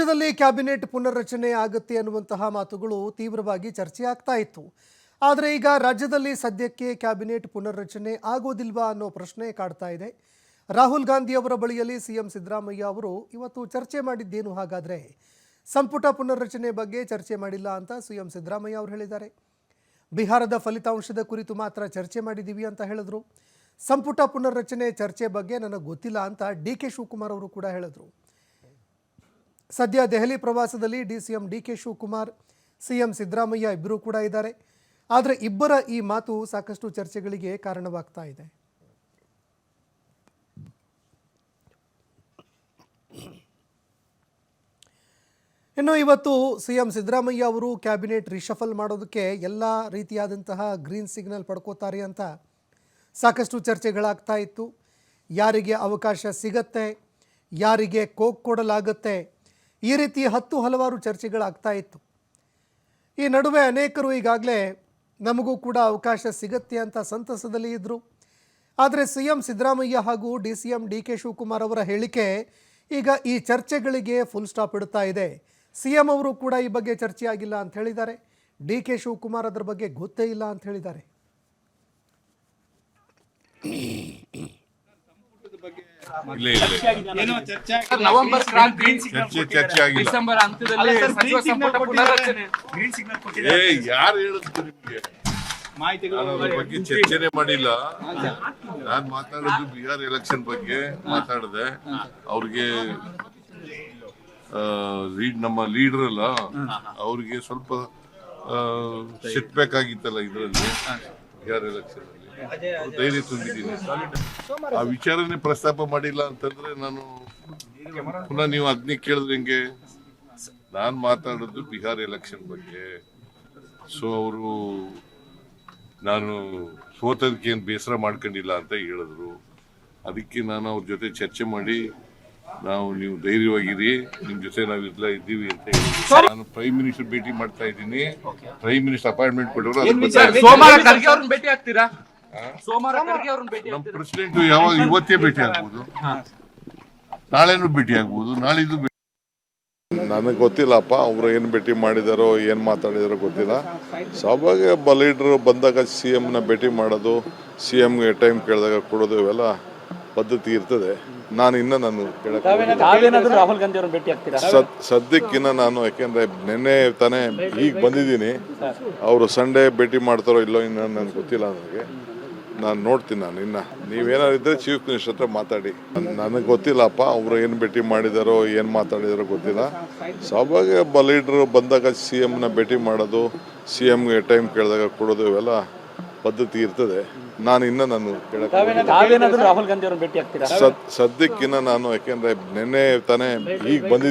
ರಾಜ್ಯದಲ್ಲಿ ಕ್ಯಾಬಿನೆಟ್ ಪುನರ್ರಚನೆ ಆಗುತ್ತೆ ಅನ್ನುವಂತಹ ಮಾತುಗಳು ತೀವ್ರವಾಗಿ ಚರ್ಚೆ ಆಗ್ತಾ ಇತ್ತು. ಆದರೆ ಈಗ ರಾಜ್ಯದಲ್ಲಿ ಸದ್ಯಕ್ಕೆ ಕ್ಯಾಬಿನೆಟ್ ಪುನರ್ರಚನೆ ಆಗೋದಿಲ್ವಾ ಅನ್ನೋ ಪ್ರಶ್ನೆ ಕಾಡ್ತಾ ಇದೆ. ರಾಹುಲ್ ಗಾಂಧಿ ಅವರ ಬಳಿಯಲ್ಲಿ ಸಿಎಂ ಸಿದ್ದರಾಮಯ್ಯ ಅವರು ಇವತ್ತು ಚರ್ಚೆ ಮಾಡಿದ್ದೇನು ಹಾಗಾದರೆ? ಸಂಪುಟ ಪುನರ್ರಚನೆ ಬಗ್ಗೆ ಚರ್ಚೆ ಮಾಡಿಲ್ಲ ಅಂತ ಸಿಎಂ ಸಿದ್ದರಾಮಯ್ಯ ಅವರು ಹೇಳಿದ್ದಾರೆ. ಬಿಹಾರದ ಫಲಿತಾಂಶದ ಕುರಿತು ಮಾತ್ರ ಚರ್ಚೆ ಮಾಡಿದ್ದೀವಿ ಅಂತ ಹೇಳಿದ್ರು. ಸಂಪುಟ ಪುನರ್ರಚನೆ ಚರ್ಚೆ ಬಗ್ಗೆ ನನಗೆ ಗೊತ್ತಿಲ್ಲ ಅಂತ ಡಿ ಕೆ ಶಿವಕುಮಾರ್ ಅವರು ಕೂಡ ಹೇಳಿದ್ರು. ಸದ್ಯ ದೆಹಲಿ ಪ್ರವಾಸದಲ್ಲಿ D C M D K Shivakumar C M Siddaramaiah ಇಬ್ಬರೂ ಕೂಡ ಇದ್ದಾರೆ. ಆದರೆ ಇಬ್ಬರ ಈ ಮಾತು ಸಾಕಷ್ಟು ಚರ್ಚೆಗಳಿಗೆ ಕಾರಣವಾಗ್ತಾ ಇದೆ. ಇನ್ನು ಇವತ್ತು ಸಿ ಎಂ ಸಿದ್ದರಾಮಯ್ಯ ಅವರು ಕ್ಯಾಬಿನೆಟ್ ರಿಷಫಲ್ ಮಾಡೋದಕ್ಕೆ ಎಲ್ಲ ರೀತಿಯಾದಂತಹ ಗ್ರೀನ್ ಸಿಗ್ನಲ್ ಪಡ್ಕೋತಾರೆ ಅಂತ ಸಾಕಷ್ಟು ಚರ್ಚೆಗಳಾಗ್ತಾ ಇತ್ತು. ಯಾರಿಗೆ ಅವಕಾಶ ಸಿಗತ್ತೆ, ಯಾರಿಗೆ ಕೋಕ್ ಕೊಡಲಾಗುತ್ತೆ ಈ ರೀತಿ ಹತ್ತು ಹಲವಾರು ಚರ್ಚೆಗಳಾಗ್ತಾ ಇತ್ತು. ಈ ನಡುವೆ ಅನೇಕರು ಈಗಾಗಲೇ ನಮಗೂ ಕೂಡ ಅವಕಾಶ ಸಿಗತ್ತೆ ಅಂತ ಸಂತಸದಲ್ಲಿ ಇದ್ದರು ಆದರೆ ಸಿ ಎಂ ಸಿದ್ದರಾಮಯ್ಯ ಹಾಗೂ D C M D K Shivakumar ಅವರ ಹೇಳಿಕೆ ಈಗ ಈ ಚರ್ಚೆಗಳಿಗೆ ಫುಲ್ ಸ್ಟಾಪ್ ಇಡ್ತಾ ಇದೆ. ಸಿ ಎಂ ಅವರು ಕೂಡ ಈ ಬಗ್ಗೆ ಚರ್ಚೆಯಾಗಿಲ್ಲ ಅಂತ ಹೇಳಿದ್ದಾರೆ. ಡಿ ಕೆ ಶಿವಕುಮಾರ್ ಅದರ ಬಗ್ಗೆ ಗೊತ್ತೇ ಇಲ್ಲ ಅಂತ ಹೇಳಿದ್ದಾರೆ. ಇಲ್ಲ ಇಲ್ಲ ಏನೋ ಚರ್ಚೆ ನವೆಂಬರ್ ಕ್ರಾಂತಿ ಚರ್ಚೆ ಚರ್ಚೆ ಆಗಿಲ್ಲ. ಡಿಸೆಂಬರ್ ಹಂತದಲ್ಲಿ ಸಚಿವ ಸಂಪುಟ ಪುನರ್ರಚನೆ. ಗ್ರೀನ್ ಸಿಗ್ನಲ್ ಏ ಯಾರು ಹೇಳಿದ್ರು ನಿಮ್ಗೆ? ಮಾಹಿತಿಗಳು ನಾನು ಅದ್ರ ಬಗ್ಗೆ ಚರ್ಚೆನೆ ಮಾಡಿಲ್ಲ. ನಾನ್ ಮಾತಾಡೋದು ಬಿಹಾರ್ ಎಲೆಕ್ಷನ್ ಬಗ್ಗೆ ಮಾತಾಡಿದೆ. ಅವ್ರಿಗೆ ಲೀಡ್ ನಮ್ಮ ಲೀಡರ್ ಅಲ್ಲ ಅವ್ರಿಗೆ ಸ್ವಲ್ಪ ಸಿಟ್ಬೇಕಾಗಿತ್ತಲ್ಲ ಇದರಲ್ಲಿ ಬಿಹಾರ್ ಎಲೆಕ್ಷನ್ ಧೈರ್ಯ ತುಂಬಿದ್ದೀನಿ. ಆ ವಿಚಾರನೆ ಪ್ರಸ್ತಾಪ ಮಾಡಿಲ್ಲ ಅಂತಂದ್ರೆ ನಾನು ಪುನಃ ನೀವು ಅದನ್ನೇ ಕೇಳಿದ್ರೆ ಹೆಂಗೆ? ನಾನ್ ಮಾತಾಡೋದು ಬಿಹಾರ್ ಎಲೆಕ್ಷನ್ ಬಗ್ಗೆ. ಸೊ ಅವರು ನಾನು ಸೋತದಕ್ಕೆ ಏನು ಬೇಸರ ಮಾಡ್ಕೊಂಡಿಲ್ಲ ಅಂತ ಹೇಳಿದ್ರು. ಅದಕ್ಕೆ ನಾನು ಅವ್ರ ಜೊತೆ ಚರ್ಚೆ ಮಾಡಿ ನಾವು ನೀವು ಧೈರ್ಯವಾಗಿರಿ ನಿಮ್ ಜೊತೆ ನಾವು ಇದ್ಲ ಇದ್ದೀವಿ ಅಂತ ಹೇಳಿ ನಾನು ಪ್ರೈಮ್ ಮಿನಿಸ್ಟರ್ ಭೇಟಿ ಮಾಡ್ತಾ ಇದ್ದೀನಿ. ಪ್ರೈಮ್ ಮಿನಿಸ್ಟರ್ ಅಪಾಯಿಂಟ್ಮೆಂಟ್ ಕೊಟ್ಟರು. ಸೋಮವಾರ ಖರ್ಗೆ ಅವ್ರನ್ನ ಭೇಟಿ ಆಗ್ತೀರಾ? ಸೋಮವಾರ ಖರ್ಗೆ ಅವ್ರನ್ನ ಭೇಟಿ ನಮ್ಮ ಆಗ್ತೀರಾ? ಪ್ರೆಸಿಡೆಂಟ್ ಯಾವಾಗ ಇವತ್ತೇ ಭೇಟಿ ಆಗ್ಬೋದು? ನಾಳೆನೂ ಭೇಟಿ ಆಗ್ಬೋದು ನಾಳಿದ್ದು ಭೇಟಿ ನನಗೆ ಗೊತ್ತಿಲ್ಲಪ್ಪ ಅವರು ಏನು ಭೇಟಿ ಮಾಡಿದಾರೋ ಏನು ಮಾತಾಡಿದಾರೋ ಗೊತ್ತಿಲ್ಲ. ಸಭೆಗೆ ಒಬ್ಬ ಲೀಡ್ರು ಬಂದಾಗ ಸಿ ಎಮ್ನ ಭೇಟಿ ಮಾಡೋದು ಸಿ ಎಮ್ಗೆ ಟೈಮ್ ಕೇಳಿದಾಗ ಕೊಡೋದು ಇವೆಲ್ಲ ಪದ್ಧತಿ ಇರ್ತದೆ. ನಾನು ಇನ್ನೂ ನಾನು ಕೇಳಕ್ಕೆ. ತಾವೇನಾದ್ರೂ ರಾಹುಲ್ ಗಾಂಧಿ ಅವ್ರನ್ನ ಭೇಟಿ ಆಗ್ತೀರಾ? ಸದ್ ಸದ್ಯಕ್ಕಿನ್ನ ನಾನು ಯಾಕೆಂದರೆ ನಿನ್ನೆ ತಾನೇ ಈಗ ಬಂದಿದ್ದೀನಿ. ಅವರು ಸಂಡೇ ಭೇಟಿ ಮಾಡ್ತಾರೋ ಇಲ್ಲೋ ಇನ್ನೂ ನನಗೆ ಗೊತ್ತಿಲ್ಲ ನನಗೆ. ನಾನು ನೋಡ್ತೀನಿ ನಾನು ಇನ್ನು. ನೀವೇನಾದ್ರು ಇದ್ರೆ ಚೀಫ್ ಮಿನಿಸ್ಟರ್ ಹತ್ರ ಮಾತಾಡಿ. ನನಗೆ ಗೊತ್ತಿಲ್ಲಪ್ಪ ಅವರು ಏನು ಭೇಟಿ ಮಾಡಿದಾರೋ ಏನು ಮಾತಾಡಿದಾರೋ ಗೊತ್ತಿಲ್ಲ. ಸ್ವಾಭಾವಿಕ ಬ ಲೀಡ್ರು ಬಂದಾಗ ಸಿ ಎಮ್ನ ಭೇಟಿ ಮಾಡೋದು ಸಿ ಎಮ್ಗೆ ಟೈಮ್ ಕೇಳಿದಾಗ ಕೊಡೋದು ಇವೆಲ್ಲ ಪದ್ಧತಿ ಇರ್ತದೆ. ನಾನು ಇನ್ನ ನಾನು ಸದ್ಯಕ್ಕಿನ್ನ ನಾನು ಯಾಕೆಂದ್ರೆ ನಿನ್ನೆ ತಾನೇ ಈಗ ಬಂದಿದ್ದೀನಿ